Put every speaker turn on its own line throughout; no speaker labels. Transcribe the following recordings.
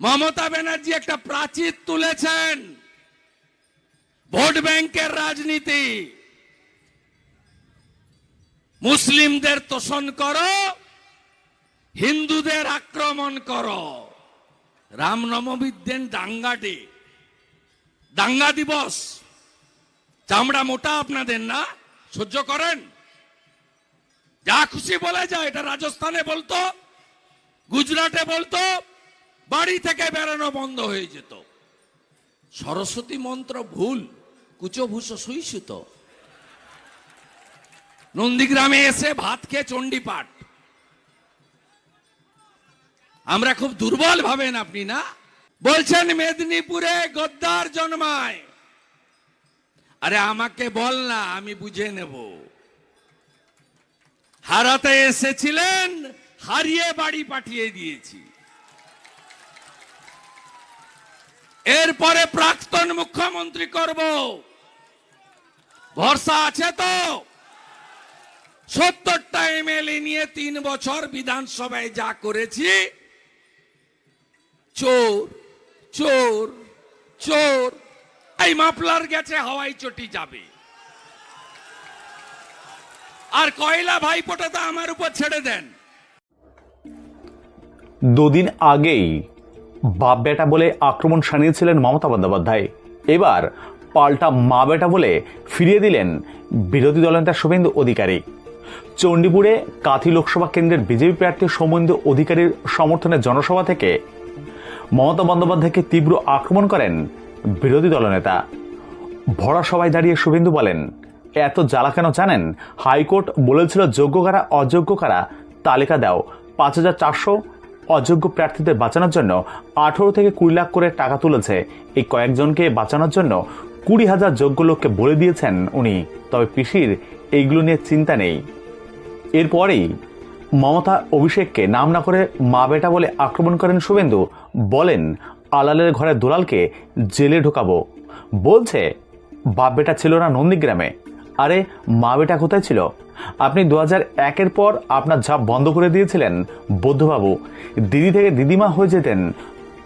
মমতা ব্যানার্জি একটা প্রাচীর তুলেছেন। ভোট ব্যাংকের রাজনীতি। মুসলিমদের তোষণ করো, হিন্দুদের আক্রমণ করো। রামনবমীর দিন দাঙ্গাটি। দাঙ্গা দিবস। চামড়া মোটা আপনাদের না? সহ্য করেন? যা খুশি বলে যায়, এটা রাজস্থানে বলতো, গুজরাটে বলতো। বাড়ি থেকে বেরোনো বন্ধ হয়ে যেত। সরস্বতী মন্ত্র ভুল, কুচভূষ সুইসুত। নন্দীগ্রামে এসে ভাত খেয়ে চণ্ডী পাঠ আমরা খুব দুর্বল ভাবেন আপনি না? বলছেন মেদিনীপুরে গদ্দার জন্মায়। আরে আমাকে বল না, আমি বুঝে নেব। হারাতে এসেছিলেন, হারিয়ে বাড়ি পাঠিয়ে দিয়েছি। এরপরে প্রাক্তন মুখ্যমন্ত্রী করব। ভরসা আছে তো? সত্তরটা এমএলএ নিয়ে তিন বছর বিধানসভায় যা করেছি, চোর চোর চোর, এই মাফলার গেছে, হাওয়াই চটি যাবে। আর কয়লা ভাইপোটা তো আমার উপর ছেড়ে দেন।
দুদিন আগেই বাপ বেটা বলে আক্রমণ সানিয়েছিলেন মমতা বন্দ্যোপাধ্যায়। এবার পাল্টা মা বেটা বলে ফিরিয়ে দিলেন বিরোধী দলনেতা শুভেন্দু অধিকারী। চণ্ডীপুরে কাথি লোকসভা কেন্দ্রের বিজেপি প্রার্থী সৌমেন্দু অধিকারীর সমর্থনে জনসভা থেকে মমতা বন্দ্যোপাধ্যায়কে তীব্র আক্রমণ করেন বিরোধী দলনেতা ভরা সবাই দাঁড়িয়ে শুভেন্দু বলেন, এত জ্বালা কেন জানেন? হাইকোর্ট বলেছিল যোগ্য কারা, অযোগ্য কারা? তালিকা দাও, পাঁচ হাজার চারশো অযোগ্য প্রার্থীদের বাঁচানোর জন্য আঠারো থেকে কুড়ি লাখ করে টাকা তুলেছে। এই কয়েকজনকে বাঁচানোর জন্য কুড়ি হাজার যোগ্য লোককে বলে দিয়েছেন উনি। তবে পিসির এইগুলো নিয়ে চিন্তা নেই। এরপরেই মমতা অভিষেককে নাম না করে মা বেটা বলে আক্রমণ করেন শুভেন্দু। বলেন, আলালের ঘরে দোলালকে জেলে ঢোকাবো। বলছে, বাপ বেটা ছিল না নন্দীগ্রামে। আরে মা বেটা কোথায় ছিল? আপনি দু হাজার একের পর আপনার ঝাপ বন্ধ করে দিয়েছিলেন, বৌদ্ধবাবু। দিদি থেকে দিদিমা হয়ে যেতেন।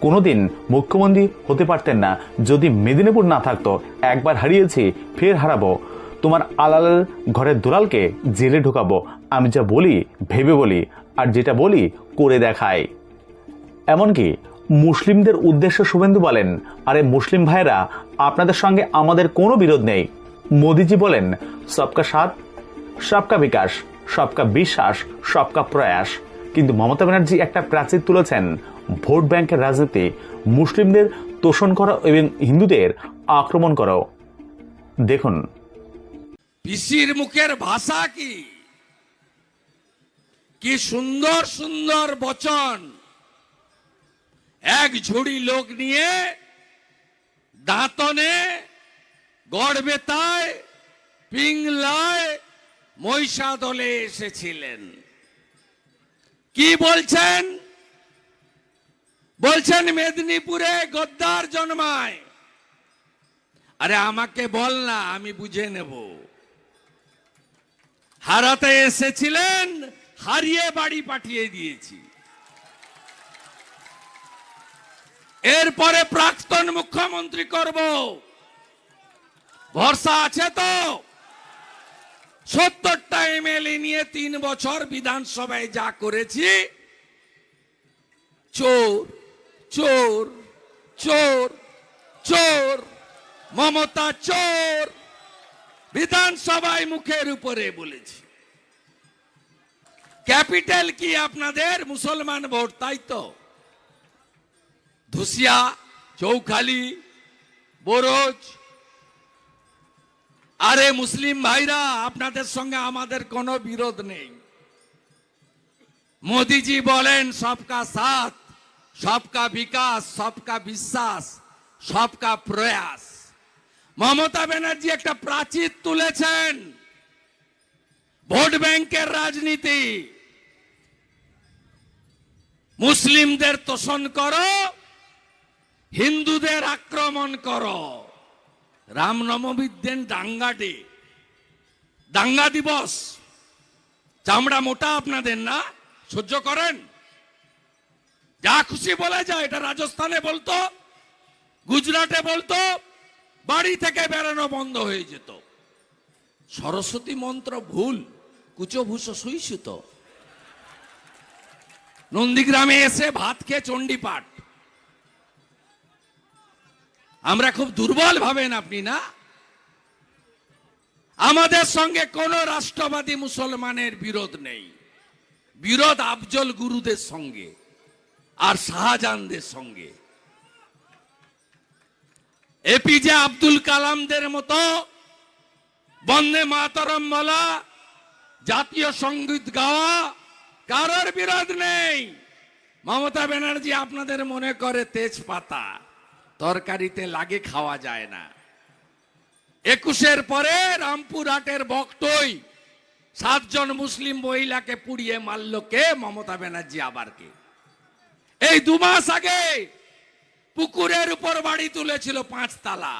কোনোদিন মুখ্যমন্ত্রী হতে পারতেন না। যদি মেদিনীপুর না থাকতো, একবার হারিয়েছি, ফের হারাবো। তোমার আলালের ঘরের দুলালকে জেলে ঢুকাবো। আমি যা বলি, ভেবে বলি, আর যেটা বলি, করে দেখাই। এমনকি মুসলিমদের উদ্দেশ্যে শুভেন্দু বলেন, আরে মুসলিম ভাইরা আপনাদের সঙ্গে আমাদের কোনো বিরোধ নেই। মোদিজি বলেন, সবকা সাথ, সবকা বিকাশ, সবকা বিশ্বাস, সবকা প্রয়াস। কিন্তু মমতা ব্যানার্জি একটা প্রাচীর তুলেছেন, ভোট ব্যাংকের রাজনীতি, মুসলিমদের তোষণ করা এবং হিন্দুদের আক্রমণ করো। দেখুন।
পিসির মুখের ভাষা কি? কি সুন্দর সুন্দর বচন? এক ঝুড়ি লোক নিয়ে দাঁতনে গড়বেতায় পিংলায় মহিষাদলে এসেছিলেন। কি বলছেন? বলছেন মেদিনীপুরে গদ্দার জন্মায়। আরে আমাকে বল না, আমি বুঝে নেব। হারাতে এসেছিলেন, হারিয়ে বাড়ি পাঠিয়ে দিয়েছি। এরপরে প্রাক্তন মুখ্যমন্ত্রী করব। ভরসা আছে তো? সত্তরটা এমএলএ নিয়ে তিন বছর বিধানসভায় যা করেছি, চোর চোর চোর চোর, মমতা চোর, বিধানসভায় মুখের উপরে বলেছি। ক্যাপিটাল কি আপনাদের? মুসলমান ভোট, তাই তো? ধুসিয়া, চৌখালি, বরোজ আরে মুসলিম ভাইরা, আপনাদের সঙ্গে আমাদের কোনো বিরোধ নেই। মোদিজি বলেন, সবকা সাথ, সবকা বিকাশ, সবকা বিশ্বাস, সবকা প্রয়াস। মমতা ব্যানার্জি একটা প্রাচীর তুলেছেন। ভোট ব্যাংকের রাজনীতি। মুসলিমদের তোষণ করো, হিন্দুদের আক্রমণ করো। রামনবমীর দিন দাঙ্গাটি দাঙ্গা দিবস। চামড়া মোটা আপনাদের না? সহ্য করেন? যা খুশি বলে যায়, এটা রাজস্থানে বলতো, গুজরাটে বলতো, বাড়ি থেকে বেরানো বন্ধ হয়ে যেত। সরস্বতী মন্ত্র ভুল, কুচভূষ সুইসুত। নন্দীগ্রামে এসে ভাত খেয়ে চণ্ডী পাঠ আমরা খুব দুর্বল ভাবেন আপনি না? আমাদের সঙ্গে কোন রাষ্ট্রবাদী মুসলমানের বিরোধ নেই। বিরোধ আফজল গুরুদের সঙ্গে আর শাহজাহানদের সঙ্গে। এপিজে আব্দুল কালামদের মতো বন্দে মাতরম বলা জাতীয় সংগীত গাওয়া কারোর বিরোধ নেই। মমতা ব্যানার্জি আপনাদের মনে করে তেজপাতা। তরকারিতে লাগে খাওয়া যায় না। একুশের পরে রামপুরহাটের বক্তই সাতজন মুসলিম মহিলাকে পুড়িয়ে মারল কে? মমতা ব্যানার্জি আবার কে? এই দু মাস আগে পুকুরের উপর বাড়ি তুলেছিল পাঁচতলা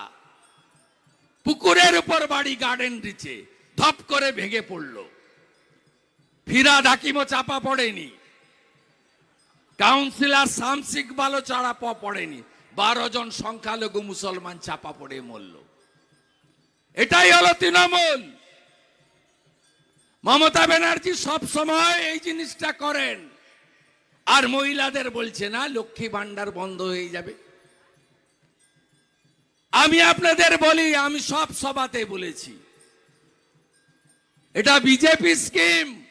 পুকুরের উপর বাড়ি গার্ডেন দিচ্ছে ধপ করে ভেঙে পড়ল। ফিরা ডাকিমো চাপা পড়েনি। কাউন্সিলর শামসিক বালো চাড়া পড়েনি। বারো জন সংখ্যালঘু মুসলমান চাপা পড়ে মরল। এটাই হলো তৃণমূল। মমতা ব্যানার্জি সব সময় এই জিনিসটা করেন। আর মহিলাদের বলছে, না, লক্ষ্মী ভান্ডার বন্ধ হয়ে যাবে। আমি আপনাদের বলি, আমি সব সভাতে বলেছি। এটা বিজেপি স্কিম।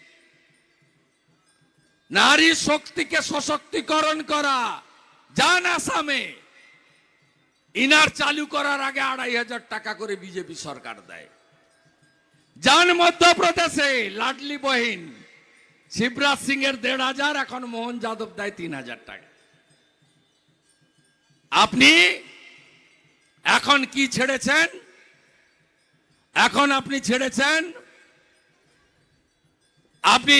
নারী শক্তিকে সশক্তিকরণ করা। যান আসামে। ইনার চালু করার আগে আড়াই হাজার টাকা করে বিজেপি সরকার দেয়। যান মধ্যপ্রদেশে লাডলি বহিন। শিবরাজ সিং এর দেড় হাজার, এখন মোহন যাদব দেয় তিন হাজার টাকা। আপনি এখন কি ছেড়েছেন? এখন আপনি ছেড়েছেন? আপনি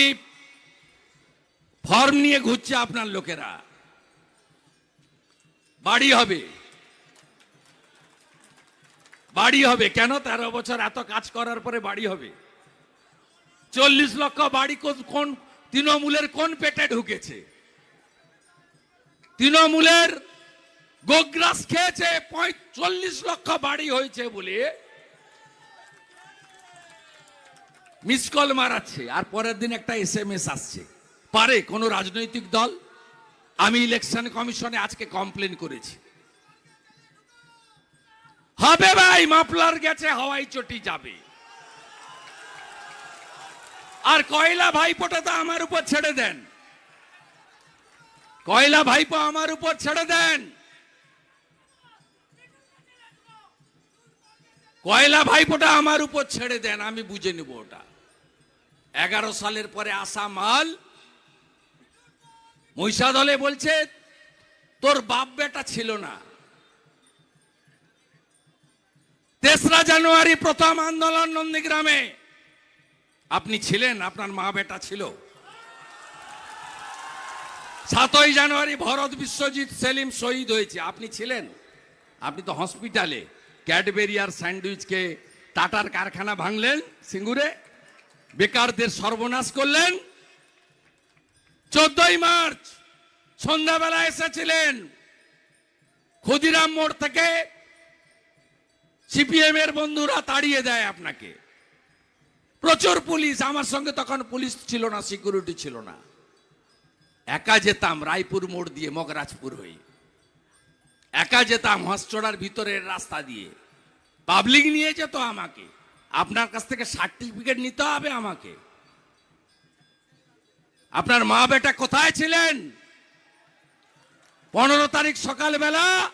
ফর্ম নিয়ে ঘুরছে আপনার লোকেরা। বাড়ি হবে। বাড়ি হবে। কেন? তেরো বছর এত কাজ করার পরে বাড়ি হবে। চল্লিশ লক্ষ বাড়ি কোন- তৃণমূলের কোন পেটে ঢুকেছে? তৃণমূলের গোগ্রাস খেয়েছে চল্লিশ লক্ষ বাড়ি হয়েছে বলে মিস কল মারাচ্ছে, আর পরের দিন একটা এস এম এস আসছে। পারে কোনো রাজনৈতিক দল? আমি ইলেকশন কমিশনে আজকে কমপ্লেন করেছি। হবে ভাই, মাফলার গেছে, হাওয়াই চটি যাবে। আর কয়লা ভাইপোটা তো আমার উপর ছেড়ে দেন। কয়লা ভাইপো আমার উপর ছেড়ে দেন। কয়লা ভাইপোটা আমার উপর ছেড়ে দেন, আমি বুঝে নেব ওটা। এগারো সালের পরে আসা মাল, মহিষাদলে বলছে, তোর বাপ বেটা ছিল না। তেসরা জানুয়ারি প্রথম আন্দোলন নন্দীগ্রামে। আপনি ছিলেন, আপনার মা বেটা ছিল। সাতই জানুয়ারি ভরত বিশ্বজিৎ সেলিম শহীদ হয়েছে। আপনি ছিলেন? আপনি তো হসপিটালে। ক্যাডবেরি আর স্যান্ডউইচকে টাটার কারখানা ভাঙলেন সিঙ্গুরে। বেকারদের সর্বনাশ করলেন। চোদ্দই মার্চ সন্ধ্যাবেলা এসেছিলেন। ক্ষুদিরাম মোড় থেকে সিপিএম এর বন্ধুরা তাড়িয়ে দেয় আপনাকে। প্রচুর পুলিশ, আমার সঙ্গে তখন পুলিশ ছিল না সিকিউরিটি ছিল না। একা যেতাম রায়পুর মোড় দিয়ে, মগরাজপুর হয়ে। একা যেতাম হসচড়ার ভিতরের রাস্তা দিয়ে। পাবলিক নিয়ে যেত আমাকে। আপনার কাছ থেকে সার্টিফিকেট নিতে হবে আমাকে। আপনার মা বেটা কোথায় ছিলেন? পনেরো তারিখ সকালবেলা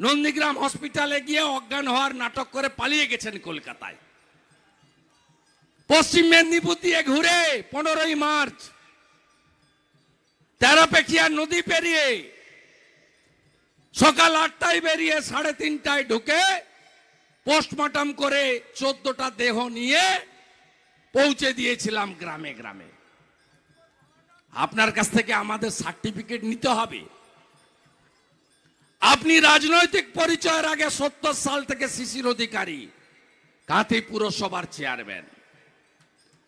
নন্দীগ্রাম হসপিটালে গিয়ে অজ্ঞান হওয়ার নাটক করে পালিয়ে গেছেন কলকাতায়। পশ্চিম মেদিনীপুর দিয়ে ঘুরে পনেরোই মার্চ তেরোপেখিয়া নদী পেরিয়ে সকাল আটটায় বেরিয়ে সাড়ে তিনটায় ঢুকে পোস্টমর্টম করে চোদ্দটা দেহ নিয়ে পৌঁছে দিয়েছিলাম গ্রামে গ্রামে। আপনার কাছ থেকে আমাদের সার্টিফিকেট নিতে হবে। আপনি রাজনৈতিক পরিচয়ের আগে সত্তর সাল থেকে শিশির অধিকারী, কাঁথি পুরসভার চেয়ারম্যান।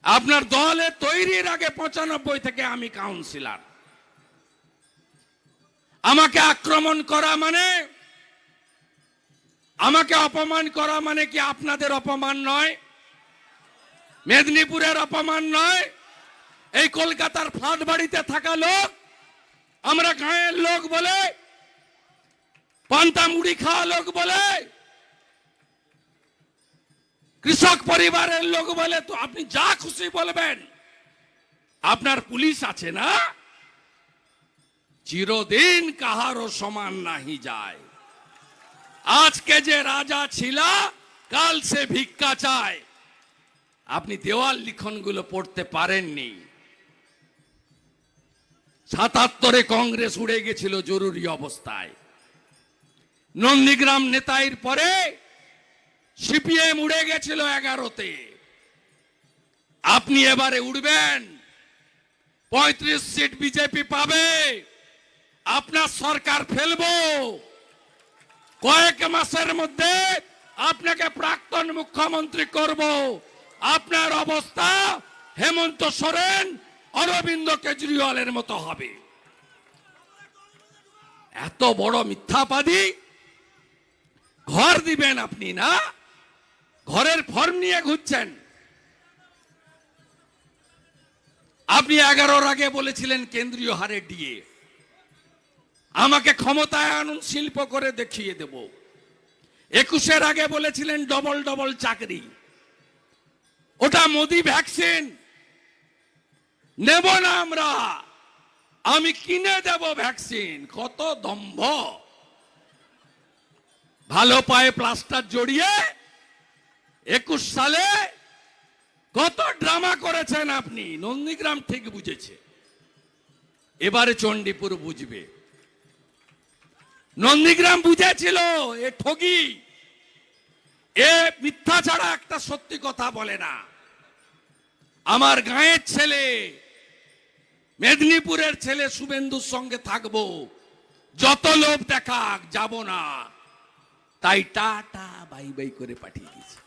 আপনার দলে তৈরির আগে পঁচানব্বই থেকে আমি কাউন্সিলার। আমাকে আক্রমণ করা মানে আমাকে অপমান করা মানে কি আপনাদের অপমান নয়? মেদিনীপুরের অপমান নয়? এই কলকাতার ফ্ল্যাট বাড়িতে থাকা লোক, আমরা গাঁয়ের লোক বলে পান্তা মুড়ি খাওয়া লোক বলে, কৃষক পরিবারের লোক বলে, তো আপনি যা খুশি বলবেন, আপনার পুলিশ আছে না? চিরদিন কাহারও সমান নাহি যায়। আজকে যে রাজা ছিলা, কাল সে ভিক্ষা চায়। আপনি দেওয়াল লিখনগুলো পড়তে পারেননি। সাতাত্তরে কংগ্রেস উড়ে গেছিল জরুরি অবস্থায়। নন্দীগ্রাম নেতাইর পরে সিপিএম উড়ে গেছিল এগারোতে। আপনি এবারে উঠবেন পঁয়ত্রিশ সিট বিজেপি পাবে, আপনার সরকার ফেলব। কয়েক মাসের মধ্যে আপনাকে প্রাক্তন মুখ্যমন্ত্রী করব। আপনার অবস্থা হেমন্ত সোরেন, অরবিন্দ কেজরিওয়ালের মতো হবে। এত বড় মিথ্যাবাদী ঘর দিবেন আপনি, না? ঘরের ফর্ম নিয়ে ঘুরছেন। আপনি এগারোর আগে বলেছিলেন কেন্দ্রীয় হারে ডিএ আমাকে ক্ষমতায় আনুন শিল্প করে দেখিয়ে দেব। একুশের আগে বলেছিলেন ডবল ডবল চাকরি। ওটা মোদি ভ্যাকসিন। নেব না আমরা। আমি কিনে দেব ভ্যাকসিন। কত দম্ভ। ভালো পায়ে প্লাস্টার জড়িয়ে একুশ সালে কত ড্রামা করেছেন আপনি? নন্দীগ্রাম ঠিক বুঝেছে। এবারে চণ্ডীপুর বুঝবে। নন্দীগ্রাম বুঝেছিল এ ঠগি। এ মিথ্যা ছাড়া একটা সত্যি কথা বলে না। আমার গাঁয়ের ছেলে, মেদিনীপুরের ছেলে শুভেন্দুর সঙ্গে থাকব। যত লোভ দেখাক, যাব না। তাই টাটা, বাই বাই করে পাঠিয়ে দিয়েছে।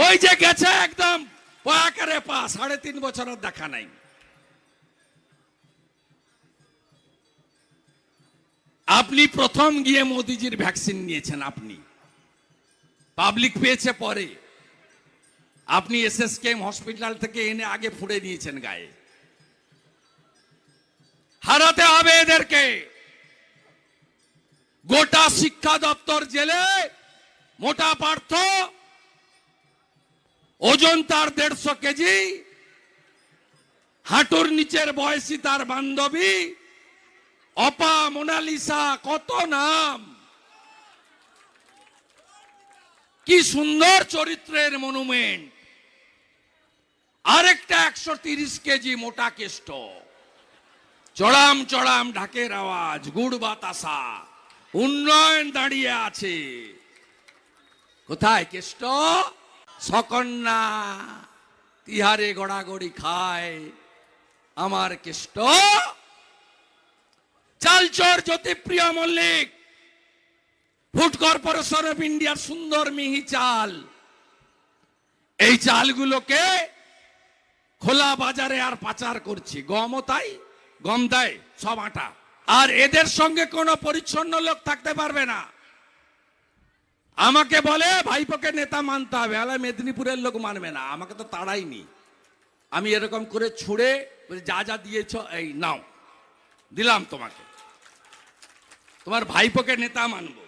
ওই যে গেছে একদম পয়াকারে পা, সাড়ে তিন বছরের দেখা নাই। আপনি প্রথম গিয়ে মোদিজির ভ্যাকসিন নিয়েছেন, আপনি। পাবলিক পেয়েছে পরে। আপনি এসএসকেএম হসপিটাল থেকে এনে আগে ফুড়ে নিয়েছেন গায়ে। হারাতে হবে এদেরকে। গোটা শিক্ষা দপ্তর জেলে মোটা পার্থ, ওজন তার দেড়শো কেজি, হাঁটুর নিচের বয়সী তার বান্ধবী, অপা মোনালিসা কত নাম? কি সুন্দর চরিত্রের মনুমেন্ট। আরেকটা একশো তিরিশ কেজি মোটা কেষ্ট। চড়াম চড়াম ঢাকের আওয়াজ, গুড় বাতাসা, উন্নয়ন দাঁড়িয়ে আছে। কোথায় কেষ্ট? সকন্যা, তিহারে গড়াগড়ি খায়। আমার Keshto? চালচর Jyotipriya Mallick food corporation of ইন্ডিয়ার সুন্দর মিহি চাল। এই চালগুলোকে খোলা বাজারে আর পাচার করছি। গমও তাই, গম দেয়, সব আটা। আর এদের সঙ্গে কোনো পরিচ্ছন্ন লোক থাকতে পারবে না। আমাকে বলে, ভাইপোকে নেতা মানতে হবে। আলা মেদিনীপুরের লোক মানবে না। আমাকে তো তাড়াইনি। আমি এরকম করে ছুঁড়ে যা যা দিয়েছ, এই নাও। দিলাম তোমাকে। তোমার ভাইপোকে নেতা মানব।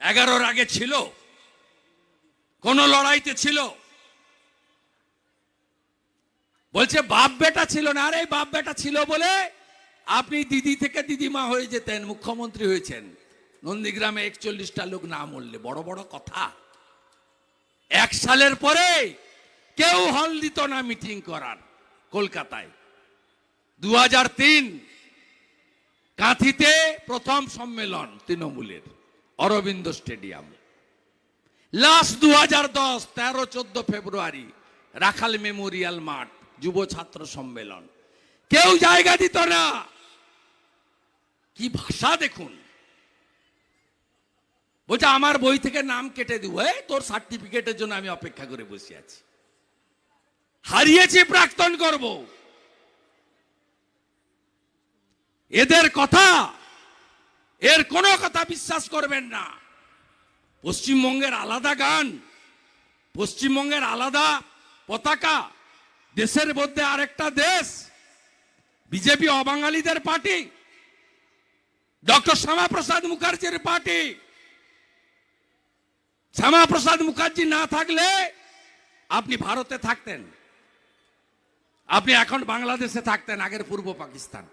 এগারোর আগে ছিল। কোন লড়াইতে ছিল। বলছে, বাপ বেটা ছিল না। আরে, বাপ বেটা ছিল বলে আপনি দিদি থেকে দিদিমা হয়ে যেতেন, মুখ্যমন্ত্রী হয়েছেন। নন্দীগ্রামে একচল্লিশটা লোক না মরলে, বড় বড় কথা। এক সালের পরে কেউ হল দিত না মিটিং করার কলকাতায়। দু হাজার তিন কাঁথিতে প্রথম সম্মেলন তৃণমূলের, অরবিন্দ স্টেডিয়াম। লাস্ট দু হাজার দশ তেরো চোদ্দ ফেব্রুয়ারি, রাখাল মেমোরিয়াল মাঠ, যুব ছাত্র সম্মেলন। কেউ জায়গা দিত না। কি ভাষা দেখুন। বলছে, আমার বই থেকে নাম কেটে দিব, এই তোর সার্টিফিকেটের জন্য আমি অপেক্ষা করে বসে আছি। হারিয়েছি প্রাক্তন করব। এদের কথা, এর কোনো কথা বিশ্বাস করবেন না। পশ্চিমবঙ্গের আলাদা গান, পশ্চিমবঙ্গের আলাদা পতাকা, দেশের মধ্যে আরেকটা দেশ, বিজেপি অবাঙালিদের পার্টি, ডক্টর শ্যামাপ্রসাদ মুখার্জির পার্টি শ্যামাপ্রসাদ মুখার্জি না থাকলে আপনি ভারতে থাকতেন। আপনি এখন বাংলাদেশে থাকতেন আগের পূর্ব পাকিস্তান।